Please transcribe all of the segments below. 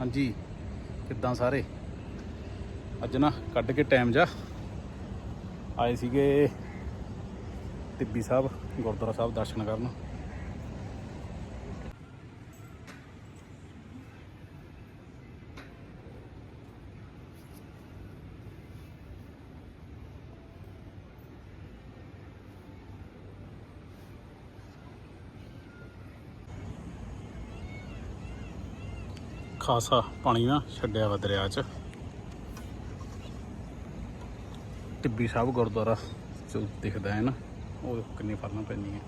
ਹਾਂਜੀ, ਕਿੱਦਾਂ ਸਾਰੇ? ਅੱਜ ਨਾ ਕੱਢ ਕੇ ਟਾਈਮ ਜਾ। ਆਏ ਸੀਗੇ ਟਿੱਬੀ ਸਾਹਿਬ, ਗੁਰਦੁਆਰਾ ਸਾਹਿਬ ਦਰਸ਼ਨ ਕਰਨ। ਖਾਸਾ ਪਾਣੀ ਨਾ ਛੱਡਿਆ ਵਾ ਦਰਿਆ 'ਚ। ਟਿੱਬੀ ਸਾਹਿਬ ਗੁਰਦੁਆਰਾ ਜੋ ਦਿਖਦਾ ਹੈ ਨਾ, ਉਹ ਕਿੰਨੀ ਫਰਨਾ ਪੈਂਦੀ ਹੈ।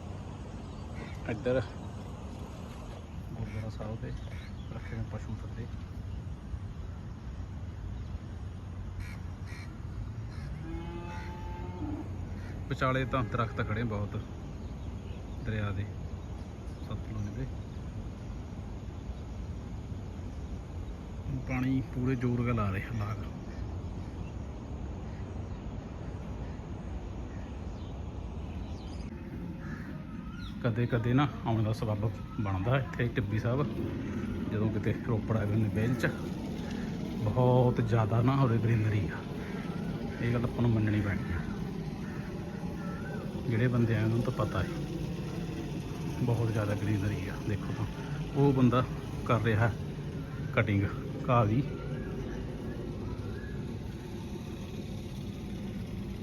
ਇੱਧਰ ਗੁਰਦੁਆਰਾ ਸਾਹਿਬ ਦੇ ਰੱਖੇ ਨੇ ਪਸ਼ੂ ਥੱਲੇ ਵਿਚਾਲੇ ਤਾਂ ਦਰਖਤ ਖੜੇ ਬਹੁਤ ਦਰਿਆ ਦੇ ਸਤਲੁਜ ਦੇ ਪਾਣੀ ਪੂਰੇ ਜ਼ੋਰ ਨਾਲ ਆ ਰਿਹਾ ਲਾਗ ਕਦੇ ਕਦੇ ਨਾ ਆਉਣ ਦਾ ਸਬੱਬ ਬਣਦਾ ਇੱਥੇ ਟਿੱਬੀ ਸਾਹਿਬ, ਜਦੋਂ ਕਿਤੇ ਰੋਪੜ ਆਏ ਹੁੰਦੇ ਬੇਲ ਚ। ਬਹੁਤ ਜ਼ਿਆਦਾ ਨਾ ਹੋਰੇ ਗ੍ਰੀਨਰੀ ਆ। ਇਹ ਗੱਲ ਆਪਾਂ ਨੂੰ ਮੰਨਣੀ ਪੈਣੀ ਆ। ਜਿਹੜੇ ਬੰਦੇ ਆਏ ਉਹਨਾਂ ਨੂੰ ਤਾਂ ਪਤਾ ਹੈ। ਬਹੁਤ ਜ਼ਿਆਦਾ ਗ੍ਰੀਨਰੀ ਆ, ਦੇਖੋ ਤਾਂ। ਉਹ ਬੰਦਾ ਕਰ ਰਿਹਾ ਕਟਿੰਗ ਘਾਹ ਦੀ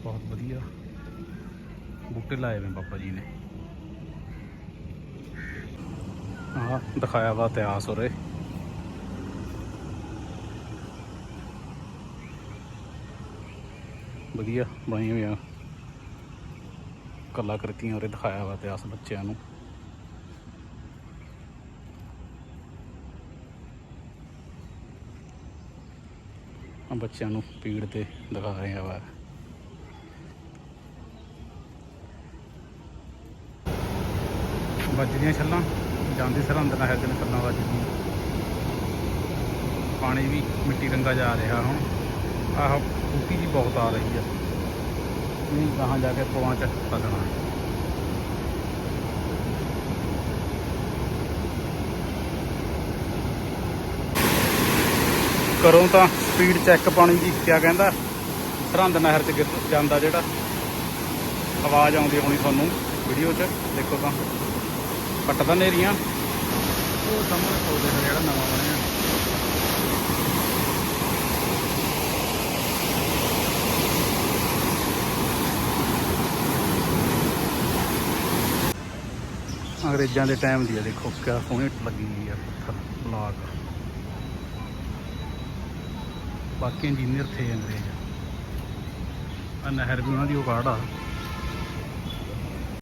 ਬਹੁਤ ਵਧੀਆ। ਬੂਟੇ ਲਾਏ ਨੇ ਬਾਬਾ ਜੀ ਨੇ। ਆਹ, ਦਿਖਾਇਆ ਵਾ ਇਤਿਹਾਸ ਉਰੇ। ਵਧੀਆ ਬਣਾਈ ਹੋਈਆਂ। ਕਲਾਕ੍ਰਿਤੀਆਂ ਉਰੇ ਦਿਖਾਇਆ ਵਾ ਇਤਿਹਾਸ ਬੱਚਿਆਂ ਨੂੰ। ਬੱਚਿਆਂ ਨੂੰ ਪੀੜ ਤੇ ਦਿਖਾ ਰਹੇ ਆ ਵਾ ਵੱਜਦੀਆਂ ਛੱਲਾਂ, ਜਾਂਦੀ ਸਰਹੰਦ ਨਾਲ ਹੈ ਛੱਲਾਂ ਵੱਜਦੀਆਂ। ਪਾਣੀ ਵੀ ਮਿੱਟੀ ਰੰਗਾ ਜਾ ਰਿਹਾ ਹੁਣ। ਆਹ ਬੂਟੀ ਜੀ ਬਹੁਤ ਆ ਰਹੀ ਆ। ਨਹੀਂ ਕਹਾਂ ਜਾ ਕੇ ਪਵਾਂ ਚ ਫਸਣਾ ਕਰੋ ਤਾਂ ਸਪੀਡ ਚੈੱਕ ਪਾਣੀ ਦੀ ਕਿਆ ਕਹਿੰਦਾ? ਸਰਹੰਦ ਨਹਿਰ ਚ ਗਿਰ ਜਾਂਦਾ ਜਿਹੜਾ। ਆਵਾਜ਼ ਆਉਂਦੀ ਹੋਣੀ ਤੁਹਾਨੂੰ ਵੀਡੀਓ 'ਚ, ਦੇਖੋ ਤਾਂ। ਪੱਟਦਾ ਨੇਰੀਆਂ। ਉਹ ਸਾਹਮਣੇ ਪੌਦੇ ਦਾ ਜਿਹੜਾ ਨਵਾਂ ਬਣਿਆ। ਅੰਗਰੇਜ਼ਾਂ ਦੇ ਟਾਈਮ ਦੀ ਆ ਦੇਖੋ ਕਿਆ ਸੋਹਣੀ ਲੱਗੀ ਹੋਈ ਆ ਪੱਥਰ ਬਲਾਕ ਬਾਕੀ ਇੰਜੀਨੀਅਰ ਥੇ ਅੰਗਰੇਜ਼। ਆ ਨਹਿਰ ਵੀ ਉਹਨਾਂ ਦੀ ਉਗਾੜ ਆ।